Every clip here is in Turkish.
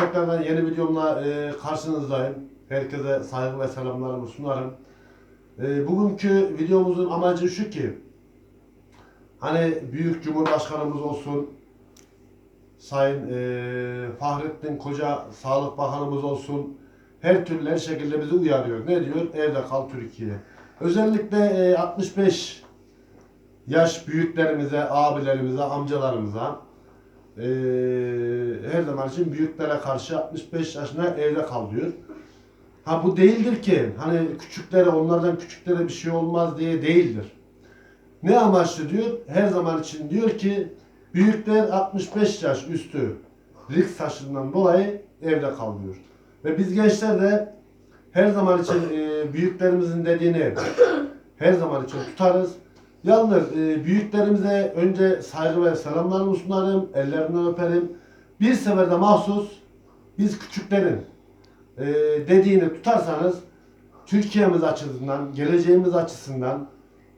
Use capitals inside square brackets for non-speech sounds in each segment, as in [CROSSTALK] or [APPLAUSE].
tekrardan yeni videomla e, karşınızdayım. Herkese saygı ve selamlarımı sunarım. E, bugünkü videomuzun amacı şu ki, hani Büyük Cumhurbaşkanımız olsun, Sayın e, Fahrettin Koca Sağlık Bakanımız olsun, her türlü her şekilde bizi uyarıyor. Ne diyor? Evde kal Türkiye. Özellikle e, 65 yaş büyüklerimize, abilerimize, amcalarımıza e, her zaman için büyüklere karşı 65 yaşına evde kal diyor. Ha bu değildir ki hani küçüklere onlardan küçüklere bir şey olmaz diye değildir. Ne amaçlı diyor? Her zaman için diyor ki büyükler 65 yaş üstü risk taşından dolayı evde kalıyor. Ve biz gençler de her zaman için e, büyüklerimizin dediğini her zaman için tutarız. Yalnız e, büyüklerimize önce saygı ve selamlarımı sunarım, ellerinden öperim. Bir seferde mahsus biz küçüklerin e, dediğini tutarsanız Türkiye'miz açısından, geleceğimiz açısından,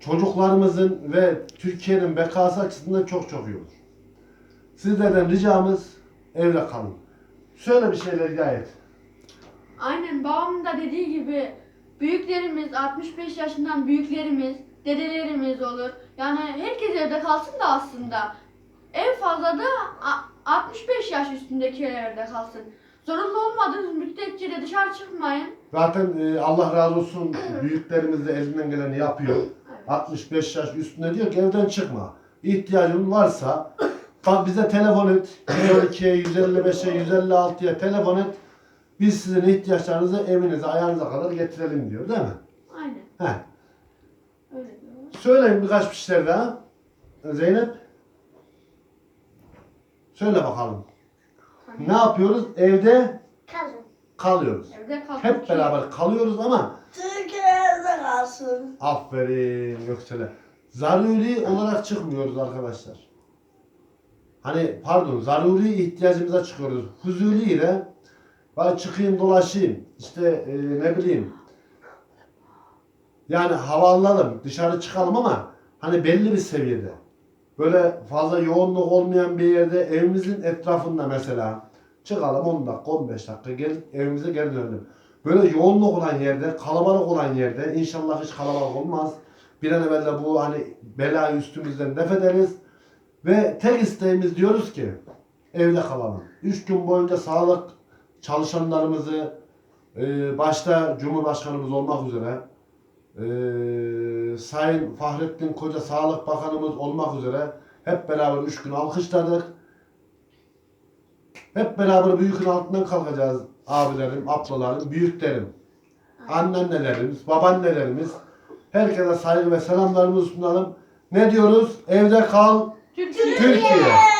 çocuklarımızın ve Türkiye'nin bekası açısından çok çok iyi olur. Sizlerden ricamız evde kalın. Söyle bir şeyler gayet. Aynen babamın da dediği gibi büyüklerimiz 65 yaşından büyüklerimiz, dedelerimiz olur. Yani herkes evde kalsın da aslında. En fazla da a- 65 yaş üstündekiler evde kalsın. Zorunlu olmadığınız müddetçe de dışarı çıkmayın. Zaten e, Allah razı olsun [CLEARS THROAT] büyüklerimiz de elinden geleni yapıyor. 65 yaş üstünde diyor ki evden çıkma. İhtiyacın varsa [CLEARS THROAT] bak bize telefon et. 112'ye, 155'e, 156'ya telefon et. Biz sizin ihtiyaçlarınızı evinize, ayağınıza kadar getirelim diyor değil mi? Aynen Heh. Söyleyin birkaç bir şeyler daha. Zeynep. Söyle bakalım. Ne yapıyoruz? Evde Kalın. kalıyoruz. Evde kalın. Hep beraber kalıyoruz ama Türkiye evde kalsın. Aferin Gökçe'le. Zaruri olarak çıkmıyoruz arkadaşlar. Hani pardon zaruri ihtiyacımıza çıkıyoruz. Huzuli ile ben çıkayım dolaşayım işte e, ne bileyim yani hava alalım dışarı çıkalım ama hani belli bir seviyede. Böyle fazla yoğunluk olmayan bir yerde evimizin etrafında mesela çıkalım 10 dakika 15 dakika gel evimize geri dönelim. Böyle yoğunluk olan yerde, kalabalık olan yerde inşallah hiç kalabalık olmaz. Bir an evvel de bu hani belayı üstümüzden def ederiz. Ve tek isteğimiz diyoruz ki evde kalalım. Üç gün boyunca sağlık çalışanlarımızı başta Cumhurbaşkanımız olmak üzere e, Sayın Fahrettin Koca Sağlık Bakanımız olmak üzere hep beraber üç gün alkışladık. Hep beraber bu yükün altından kalkacağız abilerim, ablalarım, büyüklerim, anneannelerimiz, babaannelerimiz. Herkese saygı ve selamlarımızı sunalım. Ne diyoruz? Evde kal, Türkiye. Türkiye.